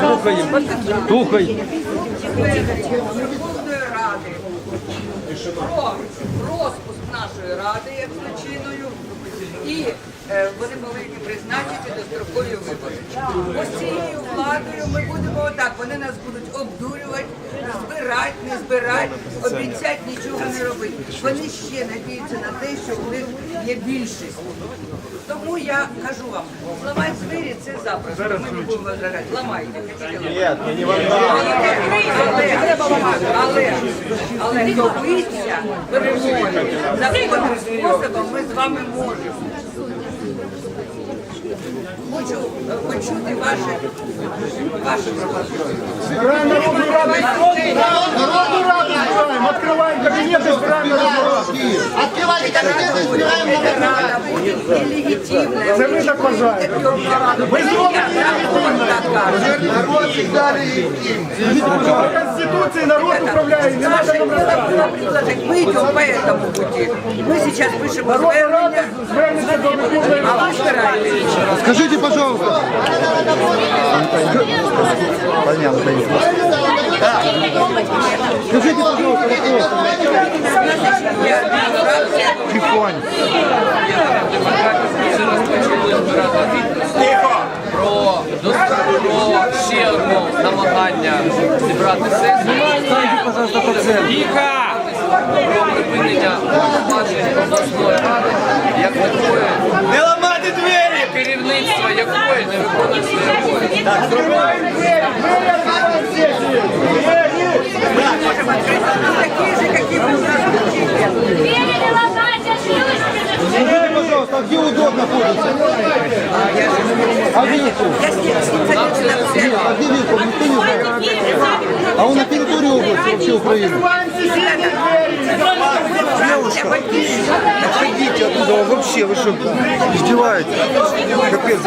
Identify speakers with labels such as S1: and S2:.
S1: Слухаємо. Слухай.
S2: ради про розпуск нашої ради як причиною і вони повинні призначити дострокові вибори. Ось цією владою ми будемо отак, вони нас будуть обдурювати, збирати, не збирати, обіцяти нічого не робити. Вони ще надіються на те, що у них є більшість. Тому я кажу вам, зламати двері це запросто. Ми не будемо вважати. Ламайте. Але, але, але добитися перемоги законним способом ми з вами можемо. Хочу е, почути ваші, ваші пропозиції.
S3: Народу раду збираємо, відкриваємо кабінети, збираємо народу раду.
S4: Открывайте кабинет, избираем на
S2: Рада буде нелегітимна.
S3: Це ви так вважаєте.
S2: Ви зробите
S4: Народ всегда легитимный.
S3: По Конституції народ управляє, не треба нам розказувати.
S2: Мы идем по этому пути. Мы сейчас пишем
S3: Народу раду
S2: звернення,
S3: звернеться до Верховної Ради.
S2: а ви збираєте.
S4: Скажите, пожалуйста. Понятно. Скажите, пожалуйста, вопрос.
S5: про, про ще одне намагання зібрати сесію. Про припинення повноважень Открываем дверь! мы Двери открываем сессию!
S2: Такие же, какие вы у нас
S6: Двери не ломать, ошибочки!
S4: Извиняй, пожалуйста, где удобно находится? А Вилку? А где Вилку? Ты не. А он на территории области вообще Украины. Открываем соседние двери! Девушка, отходите оттуда вообще, вы что, издеваетесь? Капец,